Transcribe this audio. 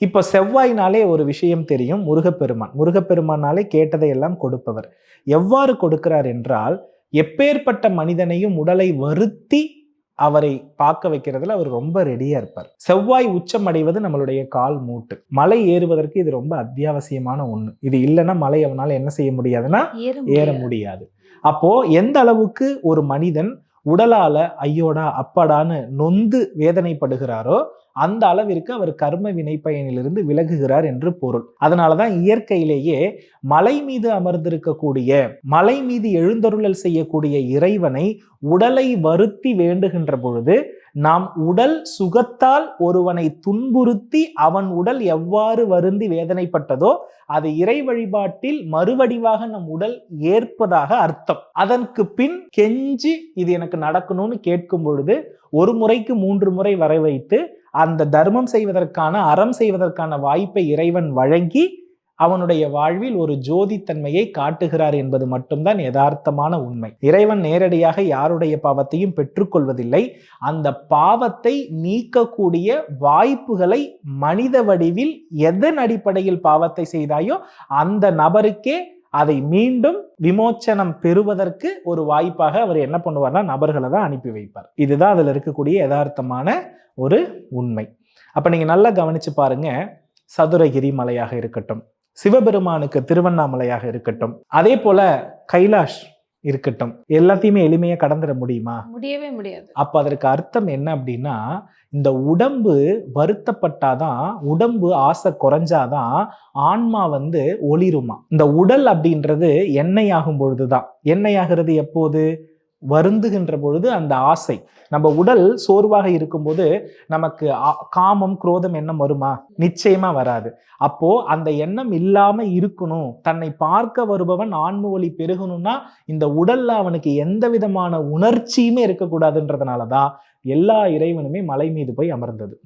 இப்போ செவ்வாய்னாலே ஒரு விஷயம் தெரியும் முருகப்பெருமான். முருகப்பெருமானாலே கேட்டதை எல்லாம் கொடுப்பவர். எவ்வாறு கொடுக்கிறார் என்றால் எப்பேற்பட்ட மனிதனையும் உடலை வருத்தி அவரை பார்க்க வைக்கிறதுல அவர் ரொம்ப ரெடியா இருப்பார். செவ்வாய் உச்சம் அடைவது நம்மளுடைய கால் மூட்டு. மலை ஏறுவதற்கு இது ரொம்ப அத்தியாவசியமான ஒண்ணு. இது இல்லைன்னா மலை அவனால என்ன செய்ய முடியாதுன்னா ஏற. முடியாது. அப்போ எந்த அளவுக்கு ஒரு மனிதன் உடலால ஐயோடா அப்பாடான்னு நொந்து வேதனைப்படுகிறாரோ அந்த அளவிற்கு அவர் கர்ம வினை பயனிலிருந்து விலகுகிறார் என்று பொருள். அதனாலதான் இயற்கையிலேயே மலை மீது அமர்ந்திருக்கக்கூடிய மலை மீது எழுந்தருளல் செய்யக்கூடிய இறைவனை உடலை வருத்தி வேண்டுகின்ற பொழுது நாம் உடல் சுகத்தால் ஒருவனை துன்புறுத்தி அவன் உடல் எவ்வாறு வருந்தி வேதனைப்பட்டதோ அது இறை வழிபாட்டில் மறுவடிவாக நம் உடல் ஏற்பதாக அர்த்தம். அதற்கு பின் கெஞ்சி இது எனக்கு நடக்கணும்னு கேட்கும் பொழுது ஒரு முறைக்கு மூன்று முறை வர வைத்து அந்த தர்மம் செய்வதற்கான அறம் செய்வதற்கான வாய்ப்பை இறைவன் வழங்கி அவனுடைய வாழ்வில் ஒரு ஜோதித்தன்மையை காட்டுகிறார் என்பது மட்டும்தான் யதார்த்தமான உண்மை. இறைவன் நேரடியாக யாருடைய பாவத்தையும் பெற்றுக்கொள்வதில்லை. அந்த பாவத்தை நீக்கக்கூடிய வாய்ப்புகளை மனித வடிவில் எதன் அடிப்படையில் பாவத்தை செய்தாயோ அந்த நபருக்கே அதை மீண்டும் விமோச்சனம் பெறுவதற்கு ஒரு வாய்ப்பாக அவர் என்ன பண்ணுவார்னா நபர்களை தான் அனுப்பி வைப்பார். இதுதான் அதில் இருக்கக்கூடிய யதார்த்தமான ஒரு உண்மை. அப்போ நீங்கள் நல்லா கவனித்து பாருங்க. சதுரகிரி மலையாக இருக்கட்டும் சிவபெருமானுக்கு திருவண்ணாமலையாக இருக்கட்டும் அதே போல கைலாஷ் இருக்கட்டும். எல்லாத்தையுமே எளிமையா கடந்துட முடியுமா? முடியவே முடியாது. அப்ப அதற்கு அர்த்தம் என்ன அப்படின்னா இந்த உடம்பு வருத்தப்பட்டாதான் உடம்பு ஆசை குறைஞ்சாதான் ஆன்மா வந்து ஒளிருமா? இந்த உடல் அப்படின்றது எண்ணெய் ஆகும் பொழுதுதான். எண்ணெய் ஆகிறது எப்போது? வருந்துகின்ற பொழுது அந்த ஆசை. நம்ம உடல் சோர்வாக இருக்கும்போது நமக்கு காமம் குரோதம் எண்ணம் வருமா? நிச்சயமா வராது. அப்போ அந்த எண்ணம் இல்லாம இருக்கணும். தன்னை பார்க்க வருபவன் ஆன்ம ஒளி பெருகணும்னா இந்த உடல்ல அவனுக்கு எந்த விதமான உணர்ச்சியுமே இருக்கக்கூடாதுன்றதுனால தான் எல்லா இறைவனுமே மலை மீது போய் அமர்ந்தது.